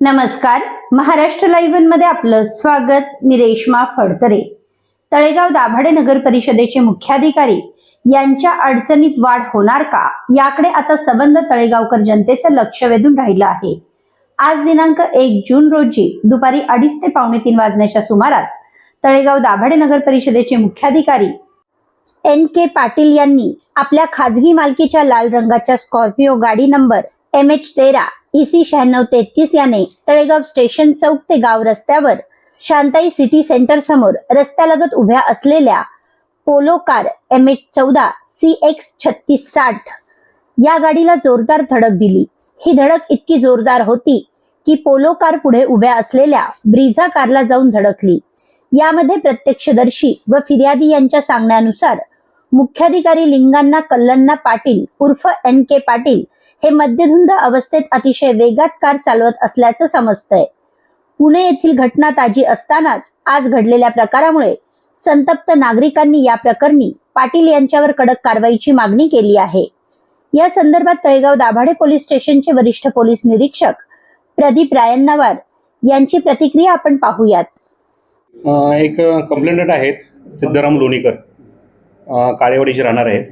नमस्कार. महाराष्ट्र लाईव्हमध्ये आपलं स्वागत. मी रेश्मा फडतरे. तळेगाव दाभाडे नगर परिषदेचे मुख्याधिकारी यांच्या अडचणीत वाढ होणार का? याकडे आता सबंध तळेगावकर जनतेचं लक्ष वेधून राहिलं आहे. आज दिनांक एक जून रोजी दुपारी अडीच ते पावणे तीन वाजण्याच्या सुमारास तळेगाव दाभाडे नगर परिषदेचे मुख्याधिकारी एन के पाटील यांनी आपल्या खाजगी मालकीच्या लाल रंगाच्या स्कॉर्पिओ गाडी नंबर एम एच तेरा ईसी शहाण्णव तेहतीस याने तळेगाव स्टेशन चौक ते गाव रस्त्यावर शांताई सिटी सेंटर समोर रस्त्यालगत उभ्या असलेल्या पोलो कार एम एच चौदा सी एक्स छत्तीस साठ या गाडीला जोरदार धडक दिली. ही धडक इतकी जोरदार होती की पोलो कार पुढे उभ्या असलेल्या ब्रिझा कारला जाऊन धडकली. यामध्ये प्रत्यक्षदर्शी व फिर्यादी यांच्या सांगण्यानुसार मुख्याधिकारी लिंगांना कल्लन्ना पाटील उर्फ एन के पाटील हे मद्यधुंद अवस्थेत अतिशय वेगात कार चालवत असल्याचं समजतंय. पुणे येथील घटना ताजी असतानाच आज घडलेल्या प्रकारामुळे संतप्त नागरिकांनी या प्रकरणी पाटील यांच्यावर कडक कारवाईची मागणी केली आहे. या संदर्भात तळेगाव दाभाडे पोलीस स्टेशनचे वरिष्ठ पोलीस निरीक्षक प्रदीप रायन्नावार यांची प्रतिक्रिया आपण पाहूयात. एक कंप्लेंटंट आहेत सिद्धराम लोणीकर काळेवाडीचे राहणार आहेत.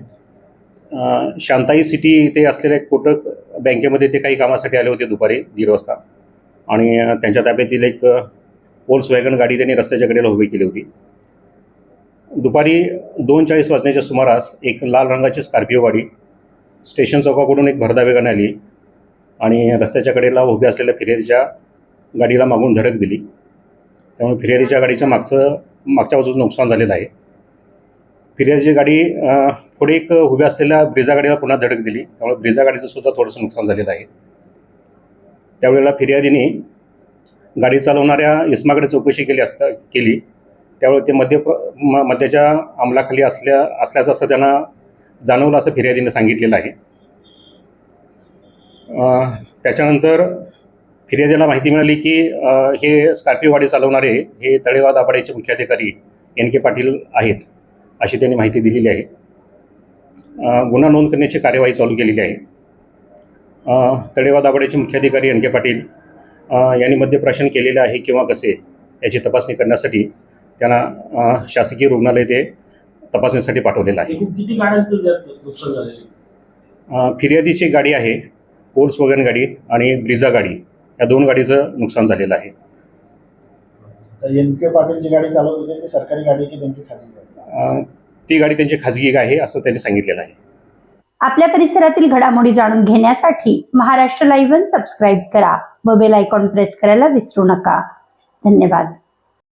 शांताई सिटी इथे असलेल्या कोटक बँकेमध्ये ते काही कामासाठी आले होते दुपारी दीड वाजता. आणि त्यांच्या ताब्यातील एक ओल्स वॅगन गाडी त्यांनी रस्त्याच्या कडेला उभी केली होती. दुपारी दोन चाळीस वाजण्याच्या सुमारास एक लाल रंगाची स्कॉर्पिओ गाडी स्टेशन चौकाकडून एक भरदा वेगाने आली आणि रस्त्याच्या कडेला उभ्या असलेल्या फिर्यादीच्या गाडीला मागून धडक दिली. त्यामुळे फिर्यादीच्या गाडीच्या मागचं मागच्या बाजूचं नुकसान झालेलं आहे. फिर्यादीची गाडी पुढे एक उभ्या असलेल्या ब्रिजा गाडीला पुन्हा धडक दिली. त्यामुळे ब्रिजा गाडीचं सुद्धा थोडंसं नुकसान झालेलं आहे. त्यावेळेला फिर्यादीने गाडी चालवणाऱ्या इस्माकडे चौकशी केली असता केली. त्यावेळी ते मध्य म मद्याच्या अंमलाखाली असल्या असल्याचं असं त्यांना जाणवलं असं फिर्यादीने सांगितलेलं आहे. त्याच्यानंतर फिर्यादीला माहिती मिळाली की हे स्कॉर्पिओ गाडी चालवणारे हे तळेवाद दाभाडेचे मुख्याधिकारी एन के पाटील आहेत. अशी त्यांनी माहिती दिलेली आहे. गुन्हा नोंद करण्याची कार्यवाही चालू केलेली आहे. अ, तळेगाव दाभाडेचे मुख्याधिकारी एन के पाटील यांनी मद्यप्राशन केलेले आहे किंवा कसे याची तपासणी करण्यासाठी त्यांना शासकीय रुग्णालय ते तपासणीसाठी पाठवलेलं आहे. फिर्यादीची गाडी आहे ओल्स वगन गाडी आणि ब्रिझा गाडी या दोन गाडीचं नुकसान झालेलं आहे. तर एन के पाटील जी गाडी चालवत होते ती सरकारी गाडी की त्यांची खाजगी गाडी? अ, ती गाडी त्यांची खाजगी आहे असं त्यांनी सांगितलेलं आहे. आपल्या परिसरातील घडामोडी जाणून घेण्यासाठी महाराष्ट्र लाईव्ह सबस्क्राईब करा व बेल आयकॉन प्रेस करायला विसरू नका. धन्यवाद.